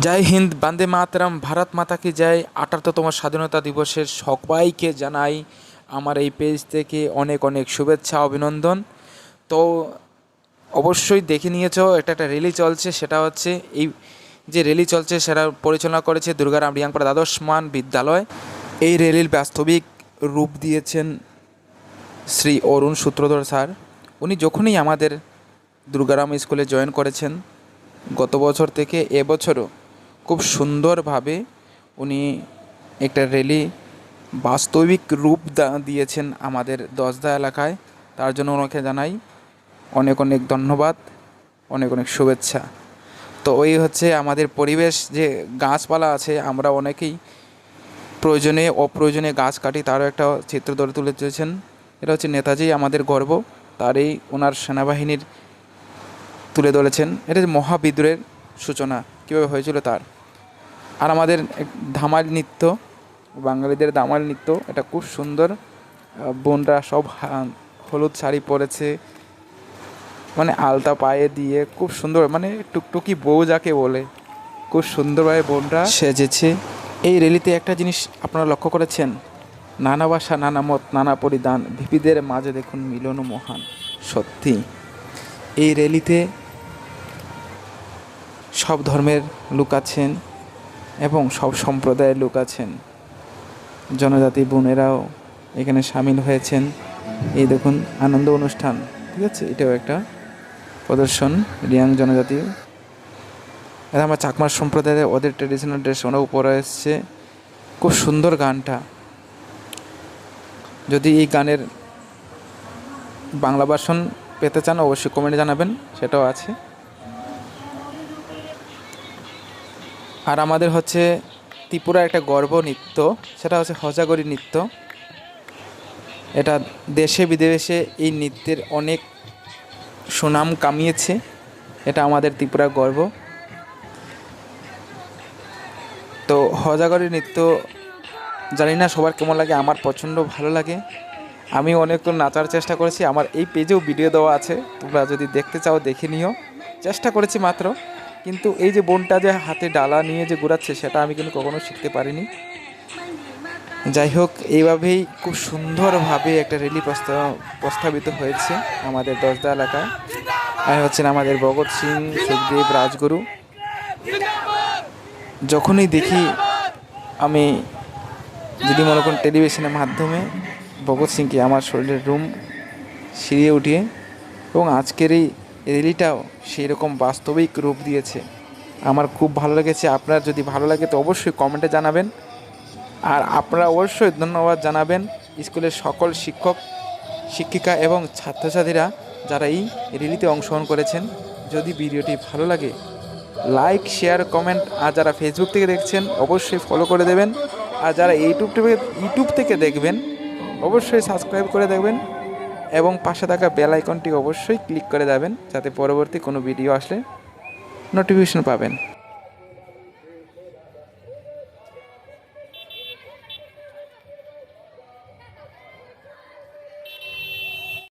জয় হিন্দ, বান্দে মাতরম। ভারত মাতা কি জয়? আটাত্তরতম স্বাধীনতা দিবসের সবাইকে জানাই আমার এই পেজ থেকে অনেক অনেক শুভেচ্ছা, অভিনন্দন। তো অবশ্যই দেখে নিয়েছো, এটা একটা র্যালি চলছে, সেটা হচ্ছে এই যে র্যালি চলছে, সেটা পরিচালনা করেছে দুর্গারাম রিয়াংপাড়া দ্বাদশ মান বিদ্যালয়। এই র্যালির বাস্তবিক রূপ দিয়েছেন শ্রী অরুণ সূত্রধর স্যার। উনি যখনই আমাদের দুর্গারাম স্কুলে জয়েন করেছেন, গত বছর থেকে এবছরও খুব সুন্দরভাবে উনি একটা র্যালি বাস্তবিক রূপ দিয়েছেন আমাদের দশদা এলাকায়। তার জন্য ওনাকে জানাই অনেক অনেক ধন্যবাদ, অনেক অনেক শুভেচ্ছা। তো ওই হচ্ছে আমাদের পরিবেশ, যে গাছপালা আছে, আমরা অনেকেই প্রয়োজনে, অপ্রয়োজনে গাছ কাটি, তারও একটা চিত্র ধরে তুলে তুলেছেন এটা হচ্ছে নেতাজি, আমাদের গর্ব। তারই ওনার সেনাবাহিনীর তুলে ধরেছেন। এটা মহাবিদ্রোহের সূচনা। কীভাবে হয়েছিল তার। আর আমাদের ধামাল নৃত্য, বাঙালিদের দামাল নৃত্য, এটা খুব সুন্দর। বোনরা সব হলুদ শাড়ি পরেছে। মানে আলতা পায়ে দিয়ে খুব সুন্দর মানে টুকটুকি বউ যাকে বলে, খুব সুন্দরভাবে বোনরা সেজেছে। এই র্যালিতে একটা জিনিস আপনারা লক্ষ্য করেছেন? নানা ভাষা নানা মত, নানা পরিধান, ভিপিদের মাঝে দেখুন মিলন মহান, সত্যি। এই র্যালিতে সব ধর্মের লোক আছেন এবং সব সম্প্রদায়ের লোক আছেন। জনজাতি বোনেরাও এখানে সামিল হয়েছেন। এই দেখুন, আনন্দ অনুষ্ঠান, ঠিক আছে? এটাও একটা প্রদর্শন, রিয়াং জনজাতি। আমার চাকমার সম্প্রদায়ের, ওদের ট্রেডিশনাল ড্রেস ওরাও পরে এসছে। খুব সুন্দর গানটা। যদি এই গানের বাংলা ভার্সন পেতে চান, অবশ্যই কমেন্টে জানাবেন, সেটাও আছে। আর আমাদের হচ্ছে ত্রিপুরা একটা গর্ব নৃত্য, সেটা হচ্ছে হজাগরি নৃত্য। এটা দেশে বিদেশে এই নৃত্যের অনেক সুনাম কামিয়েছে, এটা আমাদের ত্রিপুরার গর্ব। তো হজাগরি নৃত্য, জানি না সবার কেমন লাগে, আমার প্রচণ্ড ভালো লাগে। আমি অনেক তো নাচার চেষ্টা করেছি, আমার এই পেজেও ভিডিও দেওয়া আছে, তোমরা যদি দেখতে চাও দেখে নিও। চেষ্টা করেছি মাত্র। কিন্তু এই যে বোনটা যে হাতে ডালা নিয়ে যে ঘোরাচ্ছে, সেটা আমি কিন্তু কখনো শিখতে পারিনি। যাই হোক, এইভাবেই খুব সুন্দরভাবে একটা প্রস্তাব প্রস্তাবিত হয়েছে আমাদের দশদা এলাকায়। আর হচ্ছেন আমাদের ভগৎ সিং, সুখদেব রাজগুরু। যখনই দেখি আমি যদি মনে করুন টেলিভিশনের মাধ্যমে ভগৎ সিংকে আমার শরীরের রুম সিঁড়িয়ে উঠিয়ে, এবং আজকের এই র্যালিটাও সেই রকম বাস্তবিক রূপ দিয়েছে। আমার খুব ভালো লেগেছে। আপনার যদি ভালো লাগে তো অবশ্যই কমেন্টে জানাবেন। আর আপনারা অবশ্যই ধন্যবাদ জানাবেন স্কুলের সকল শিক্ষক, শিক্ষিকা এবং ছাত্রছাত্রীরা যারা এই র্যালিতে অংশগ্রহণ করেছেন। যদি ভিডিওটি ভালো লাগে লাইক শেয়ার কমেন্ট আর যারা ফেসবুক থেকে দেখছেন, অবশ্যই ফলো করে দেবেন। আর যারা ইউটিউব থেকে ইউটিউব থেকে দেখবেন, অবশ্যই সাবস্ক্রাইব করে দেখবেন এবং পাশে থাকা বেল আইকনটি অবশ্যই ক্লিক করে দেবেন যাতে পরবর্তী কোনো ভিডিও আসলে নোটিফিকেশন পাবেন।